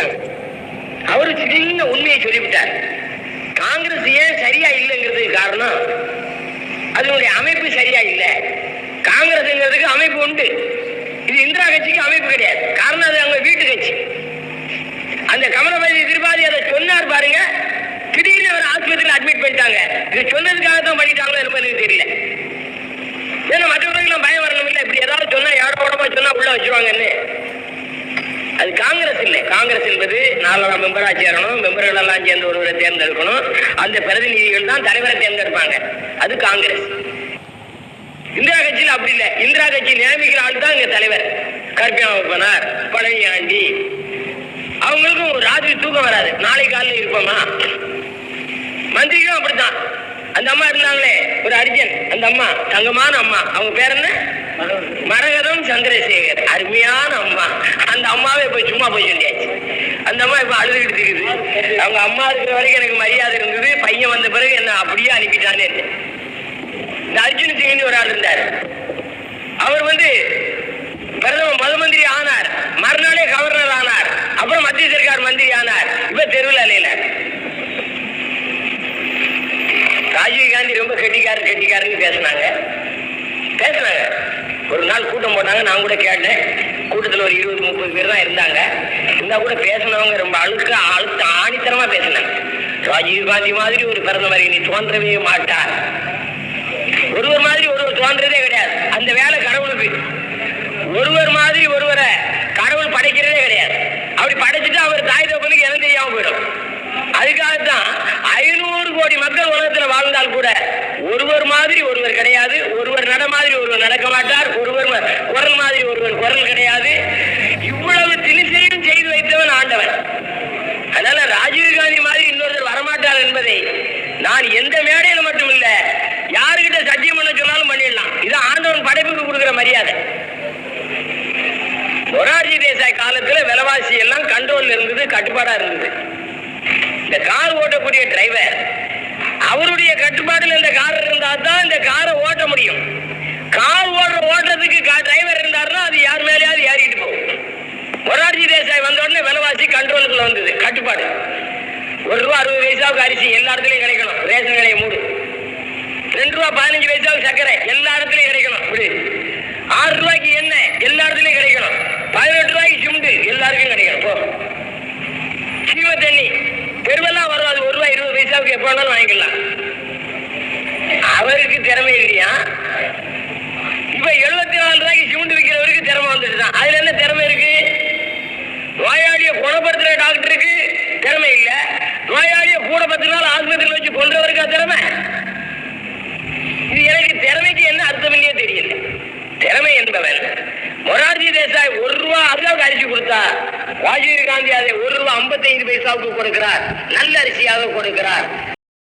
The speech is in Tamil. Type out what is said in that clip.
விட்டாங்க அவரு சின்ன உண்மையை சொல்லிவிட்டார். காங்கிரஸ் ஏன் சரியா இல்லைங்கிறதுக்கு காரணம் அதனுடைய அமைப்பு சரியா இல்லை. காங்கிரஸ்ங்கிறதுக்கு அமைப்பு உண்டு. இது இந்திரா கட்சிக்கு அமைப்பு கிடையாது. காரணம் அது அவங்க வீட்டு கட்சி. அந்த கமலபதி திருபாதி அதை சொன்னார் பாருங்க. திடீர்னு அவர் ஆஸ்பத்திரியில் அட்மிட் பண்ணிட்டாங்க. இது சொன்னதுக்காக தான் பண்ணிட்டாங்களோ எனக்கு தெரியல. ஏன்னா மற்றவர்களுக்கு பயம் வரணும் இல்லை இப்படி ஏதாவது சொன்னா யாரோ உடம்பா சொன்னா உள்ள வச்சிருவாங்கன்னு அது காங்கிரஸ் என்பது நாலாம் மெம்பராக சேரணும் மெம்பர்கள் எல்லாம் சேர்ந்து ஒருவரை தேர்ந்தெடுக்கணும். அந்த பிரதிநிதிகள் தான் தலைவரை தேர்ந்தெடுப்பாங்க. அது காங்கிரஸ். இந்திரா கட்சியில் அப்படி இல்லை. இந்திரா கட்சி நியமிக்கிற ஆள் தான் இங்க தலைவர். கற்பியாமப்பனார் பழனியாண்டி. அவங்களுக்கும் ஒரு ராத்திரி தூக்கம் வராது. நாளை காலையில் இருப்போமா? மந்திரிக்கும் அப்படித்தான். அந்த அம்மா இருந்தாங்களே ஒரு அர்ஜன். அந்த அம்மா தங்கமான அம்மா. அவங்க பேர் என்ன? மரகதம் சந்திரசேகர். அருமையான அம்மா. அந்த அம்மாவே போய் சும்மா போய் சொல்லியாச்சு. அந்த அம்மா இப்ப அழுதுகிட்டு இருக்குது. அவங்க அம்மா இருக்கிற வரைக்கும் எனக்கு மரியாதை இருந்தது. பையன் வந்த பிறகு என்ன அப்படியே அனுப்பிட்டானே இந்த அர்ஜுன் சிங்னு ஒரு ஆள் இருந்தார். அவர் வந்து பிரதம மத மந்திரி ஆனார். மறுநாளே கவர்னர் ஆனார். அப்புறம் மத்திய சர்க்கார் மந்திரி ஆனார். இப்ப தெருவில் அலையில. ராஜீவ் காந்தி ரொம்ப கெட்டிக்காரன் கெட்டிக்காரன்னு பேசினாங்க. பேசினாங்க. ஒரு நாள் கூட்டம் போட்டாங்க நான் கூட கேட்டேன். கூட்டத்தில் ஒரு இருபது முப்பது பேர் தான் இருந்தாங்க. இருந்தா கூட பேசினவங்க ரொம்ப அழுக்க அழுத்த ஆணித்தரமாக பேசினாங்க. ராஜீவ் காந்தி மாதிரி ஒரு பிரதமர் நீ தோன்றவே மாட்டார் ஒருவர் மாதிரி ஒருவர் தோன்றதே கிடையாது. அந்த வேலை கடவுளுக்கு. ஒருவர் மாதிரி ஒருவரை கடவுள் படைக்கிறதே கிடையாது. அப்படி படைச்சிட்டு அவர் தாய் தப்பனுக்கு எதுவும் தெரியாம போயிடும். அதுக்காகத்தான் ஐநூறு கோடி மக்கள் உலகத்துல வாழ்ந்தால் கூட ஒருவர் மாதிரி ஒருவர் கிடையாது ஒரு ஒருவர் நடக்க மாட்டார் ஒருவர் குரல் மாதிரி ஒருவர் குரல் கிடையாது. இவ்வளவு திணிசையும் செய்து வைத்தவன் ஆண்டவன். அதனால ராஜீவ் காந்தி மாதிரி இன்னொருத்தர் வரமாட்டார் என்பதை நான் எந்த மேடையில மட்டும் இல்ல யாருகிட்ட சத்தியம் பண்ண சொன்னாலும் பண்ணிடலாம். இது ஆண்டவன் படைப்புக்கு கொடுக்குற மரியாதை. மொரார்ஜி தேசாய் காலத்துல விலைவாசி எல்லாம் கண்ட்ரோல்ல இருந்தது கட்டுப்பாடா இருந்தது. இந்த கார் ஓட்டக்கூடிய டிரைவர் அவருடைய கட்டுப்பாடுல இந்த கார் இருந்தா தான் இந்த காரை ஓட்ட முடியும். மொரார்ஜி தேசாய் வந்த உடனே விலைவாசி கண்ட்ரோலுக்குள்ள வந்தது. கட்டுப்பாடு. ஒரு ரூபா அறுபது பைசாவுக்கு அரிசி எல்லா இடத்துலயும் கிடைக்கணும். ரேஷன் கடையை மூடு. ரெண்டு ரூபா பதினஞ்சு பைசாவுக்கு சர்க்கரை எல்லா இடத்துலயும் கிடைக்கணும். இப்படி ஆறு ரூபாய்க்கு எண்ணெய் எல்லா இடத்துலையும் கிடைக்கணும். பதினெட்டு ரூபாய்க்கு சிமெண்ட் எல்லாருக்கும் கிடைக்கணும். போ. சீம தண்ணி. தெருவெல்லாம் வரும். அது ஒரு ரூபாய் இருபது பைசாவுக்கு எப்போ வேணாலும் வாங்கிக்கலாம். அவருக்கு திறமை இல்லையா? இப்ப எழுபத்தி நாலு ரூபாய்க்கு சிமெண்ட் விற்கிறவருக்கு திறமை வந்துட்டுதான். அதுல என்ன திறமை? நோயாளியை குணப்படுத்துற டாக்டருக்கு திறமை இல்ல. நோயாளியை கூட பத்து நாள் ஆஸ்பத்திரியில் வச்சு கொன்றவருக்கு திறமை? இது எனக்கு திறமைக்கு என்ன அர்த்தம் இல்லையே தெரியல. திறமை என்பவன் மொரார்ஜி தேசாய் ஒரு ரூபா அதுக்கு அரிசி கொடுத்தா ராஜீவ் காந்தி அதை ஒரு ரூபா ஐம்பத்தி ஐந்து பைசாவுக்கு கொடுக்கிறார். நல்ல அரிசியாக கொடுக்கிறார்.